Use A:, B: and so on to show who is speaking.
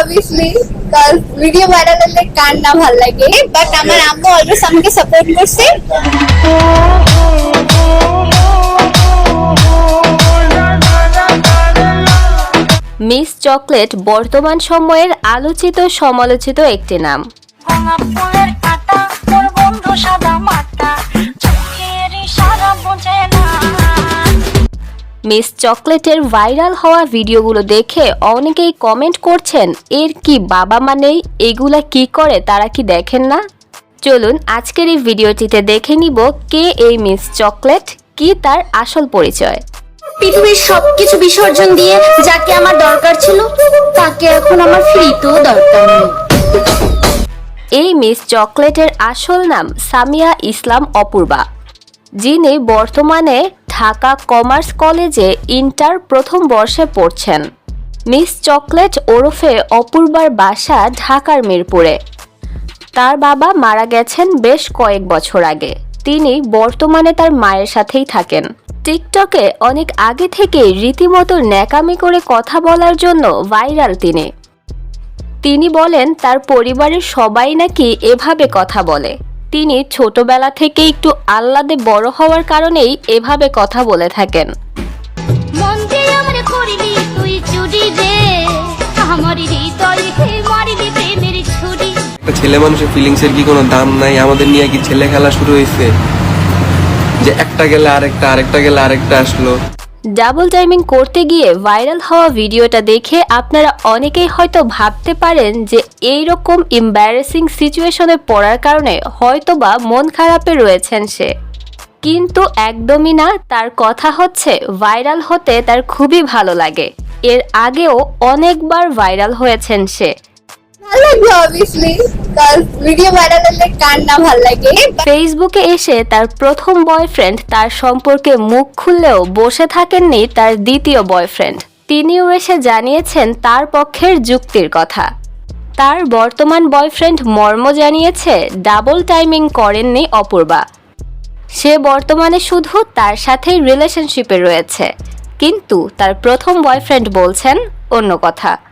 A: Obviously video viral হলে কার না ভালো লাগে? বাট আমার আম্মু অলওয়েজ আমাকে সাপোর্ট করছে।
B: মিস চকলেট বর্তমান সময়ের আলোচিত সমালোচিত একটি নাম।
C: সাদা চোখের বোঝে না
B: মিস চকলেটের ভাইরাল হওয়া ভিডিওগুলো দেখে অনেকেই কমেন্ট করছেন এর কি বাবা মা নেই? এগুলা কি করে? তারা কি দেখেন না? চলুন আজকের এই ভিডিওটিতে দেখে নিব কে এই মিস চকলেট কি তার আসল পরিচয়।
D: পৃথিবীর সবকিছু বিসর্জন দিয়ে যাকে আমার দরকার ছিল তাকে এখন আমার ফ্রিতেও দরকার নেই।
B: এই মিস চকলেটের আসল নাম সামিয়া ইসলাম অপূর্বা যিনি বর্তমানে ঢাকা কমার্স কলেজে ইন্টার প্রথম বর্ষে পড়ছেন। মিস চকলেট ওরফে অপূর্বার বাসা, ঢাকার মিরপুরে। তার বাবা মারা গেছেন বেশ কয়েক বছর আগে। তিনি বর্তমানে তার মায়ের সাথেই থাকেন। টিকটকে অনেক আগে থেকে রীতিমতো ন্যাকামি করে কথা বলার জন্য ভাইরাল তিনি। তিনি বলেন, তার পরিবারের সবাই নাকি এভাবে কথা বলে। তিনি ছোটবেলা থেকে একটু আহ্লাদে বড় হওয়ার কারণেই এভাবে কথা বলে থাকেন।
E: ছেলে মানুষের ফিলিংসের কি কোনো দাম নাই? আমাদের নিয়ে কি ছেলে খেলা শুরু হয়েছে? যে একটা গেলে আরেকটা আরেকটা গেলে আরেকটা আসলো।
B: ডাবল টাইমিং করতে গিয়ে ভাইরাল হওয়া ভিডিওটা দেখে আপনারা অনেকেই হয়তো ভাবতে পারেন যে এই রকম এম্বারেসিং সিচুয়েশনে পড়ার কারণে হয়তোবা মন খারাপে রয়েছেন সে। কিন্তু একদমই না, তার কথা হচ্ছে ভাইরাল হতে তার খুবই ভালো লাগে। এর আগেও অনেকবার ভাইরাল হয়েছেন সে। ফেসবুকে এসে তার প্রথম বয়ফ্রেন্ড তার সম্পর্কে মুখ খুললেও বসে থাকেননি তার দ্বিতীয় বয়ফ্রেন্ড তিনিও এসে জানিয়েছেন তার পক্ষের যুক্তির কথা। তার বর্তমান বয়ফ্রেন্ড মর্ম জানিয়েছে ডাবল টাইমিং করেননি অপূর্বা। সে বর্তমানে শুধু তার সাথেই রিলেশনশিপে রয়েছে। কিন্তু তার প্রথম বয়ফ্রেন্ড বলছেন অন্য কথা।